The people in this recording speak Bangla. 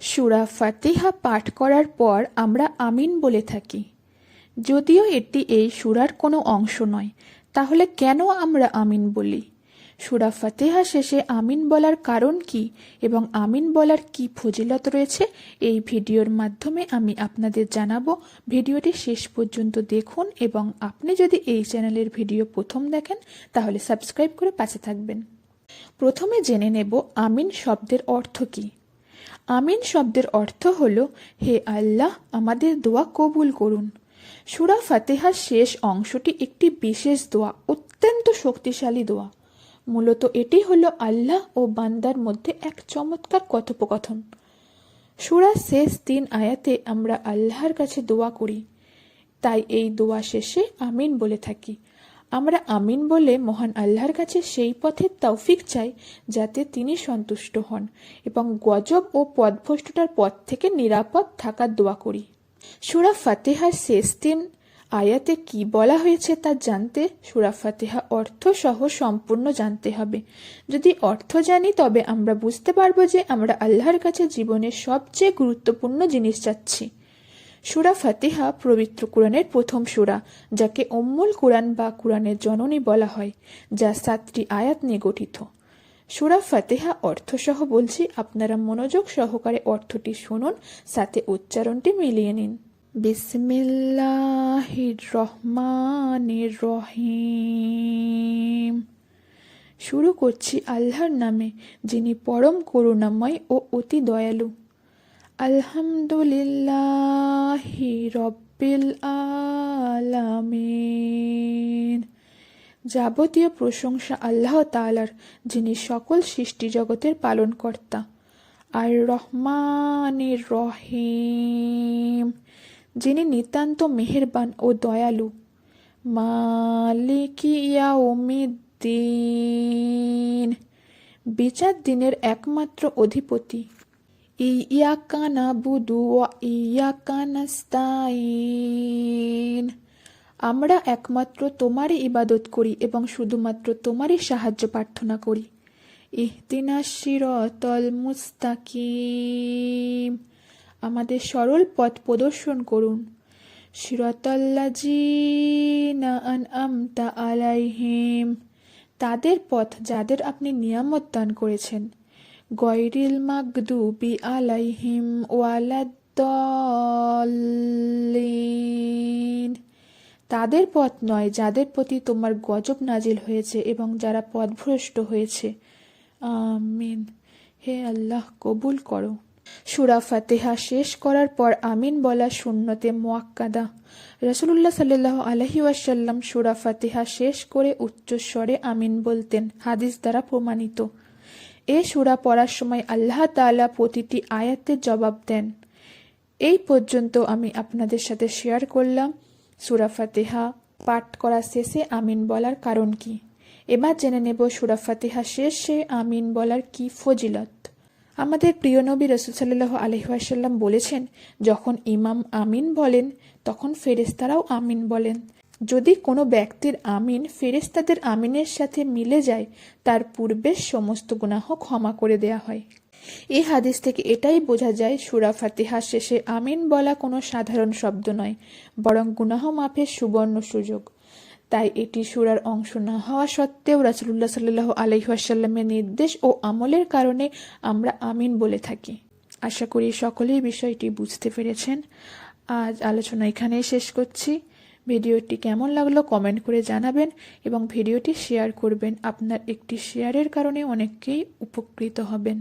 সুরা ফাতিহা পাঠ করার পর আমরা আমিন বলে থাকি। যদিও এটি এই সুরার কোনো অংশ নয়, তাহলে কেন আমরা আমিন বলি? সুরা ফাতেহা শেষে আমিন বলার কারণ কি এবং আমিন বলার কি ফজিলত রয়েছে, এই ভিডিওর মাধ্যমে আমি আপনাদের জানাব। ভিডিওটি শেষ পর্যন্ত দেখুন এবং আপনি যদি এই চ্যানেলের ভিডিও প্রথম দেখেন, তাহলে সাবস্ক্রাইব করে পাশে থাকবেন। প্রথমে জেনে নেব আমিন শব্দের অর্থ কী। আমিন শব্দের অর্থ হল, হে আল্লাহ, আমাদের দোয়া কবুল করুন। সুরা ফাতেহার শেষ অংশটি একটি বিশেষ দোয়া, অত্যন্ত শক্তিশালী দোয়া। মূলত এটি হল আল্লাহ ও বান্দার মধ্যে এক চমৎকার কথোপকথন। সুরা শেষ তিন আয়াতে আমরা আল্লাহর কাছে দোয়া করি, তাই এই দোয়া শেষে আমিন বলে থাকি। আমরা আমিন বলে মহান আল্লাহর কাছে সেই পথের তৌফিক চাই, যাতে তিনি সন্তুষ্ট হন এবং গজব ও পদভ্রষ্টতার পথ থেকে নিরাপদ থাকার দোয়া করি। সুরা ফাতেহার শেষ দিন আয়াতে কি বলা হয়েছে তা জানতে সুরা ফাতেহা অর্থ সহ সম্পূর্ণ জানতে হবে। যদি অর্থ জানি, তবে আমরা বুঝতে পারব যে আমরা আল্লাহর কাছে জীবনের সবচেয়ে গুরুত্বপূর্ণ জিনিস চাচ্ছি। সুরা ফাতিহা পবিত্র কোরআনের প্রথম সুরা, যাকে অম্মুল কোরআন বা কোরআনের জননী বলা হয়, যা সাতটি আয়াত নিয়ে গঠিত। সুরা ফাতেহা অর্থসহ বলছি, আপনারা মনোযোগ সহকারে অর্থটি শুনুন, সাথে উচ্চারণটি মিলিয়ে নিন। বিসমিল্লাহির রহমানির রহিম। শুরু করছি আল্লাহর নামে, যিনি পরম করুণাময় ও অতি দয়ালু। আলহামদুলিল্লাহি রব্বিল আলামিন। যাবতীয় প্রশংসা আল্লাহ তালার যিনি সকল সৃষ্টি জগতের পালনকর্তা। আর রহমানির রহিম, যিনি নিতান্ত মেহেরবান ও দয়ালু। মালিকি ইয়াউমিদ্দিন, বিচার দিনের একমাত্র অধিপতি। ইয়াকা নাবুদু ওয়া ইয়াকা নাস্তাইন আমরা একমাত্র তোমারই ইবাদত করি এবং শুধুমাত্র তোমারই সাহায্য প্রার্থনা করি। ইহদিনা শিরতল মুস্তাকিম। আমাদের সরল পথ প্রদর্শন করুন। শিরতাল্লাজিনা আমতা আলাইহিম। তাদের পথ যাদের আপনি নিয়ামত দান করেছেন। গয়রিল মাগদুবি আলাইহিম ওয়ালাদ্দলিন তাদের পথ নয়, যাদের প্রতি তোমার গজব নাজিল হয়েছে এবং যারা পথভ্রষ্ট হয়েছে। আমিন। হে আল্লাহ, কবুল করো। সুরা ফাতেহা শেষ করার পর আমিন বলা শূন্যতে মোয়াক্কাদা। রসুল্লাহ সাল্লাহ আলহি ওয়াসাল্লাম সুরা ফাতেহা শেষ করে উচ্চস্বরে আমিন বলতেন, হাদিস দ্বারা প্রমাণিত। এ সুরা পড়ার সময় আল্লাহ তালা প্রতিটি আয়াতের জবাব দেন। এই পর্যন্ত আমি আপনাদের সাথে শেয়ার করলাম। সুরা ফাতেহা পাঠ করা শেষে আমিন বলার কারণ কি? এবার জেনে নেব সুরা ফাতেহা শেষে আমিন বলার কি ফজিলত। আমাদের প্রিয় নবী রসুল সাল্লাহ আলহিহাসাল্লাম বলেছেন, যখন ইমাম আমিন বলেন, তখন ফেরেস্তারাও আমিন বলেন। যদি কোনো ব্যক্তির আমিন ফেরেস্তাদের আমিনের সাথে মিলে যায়, তার পূর্বের সমস্ত গুনাহ ক্ষমা করে দেয়া হয়। এই হাদিস থেকে এটাই বোঝা যায়, সুরা ফাতিহার শেষে আমিন বলা কোনো সাধারণ শব্দ নয়, বরং গুনাহ মাফের সুবর্ণ সুযোগ। তাই এটি সুরার অংশ না হওয়া সত্ত্বেও রাসুল্লাহ সাল্লাহ আলহিহাসাল্লামের নির্দেশ ও আমলের কারণে আমরা আমিন বলে থাকি। আশা করি সকলেই বিষয়টি বুঝতে পেরেছেন। আজ আলোচনা এখানেই শেষ করছি। ভিডিওটি কেমন লাগল কমেন্ট করে জানাবেন এবং ভিডিওটি শেয়ার করবেন। আপনার একটি শেয়ারের কারণে অনেককেই উপকৃত হবেন।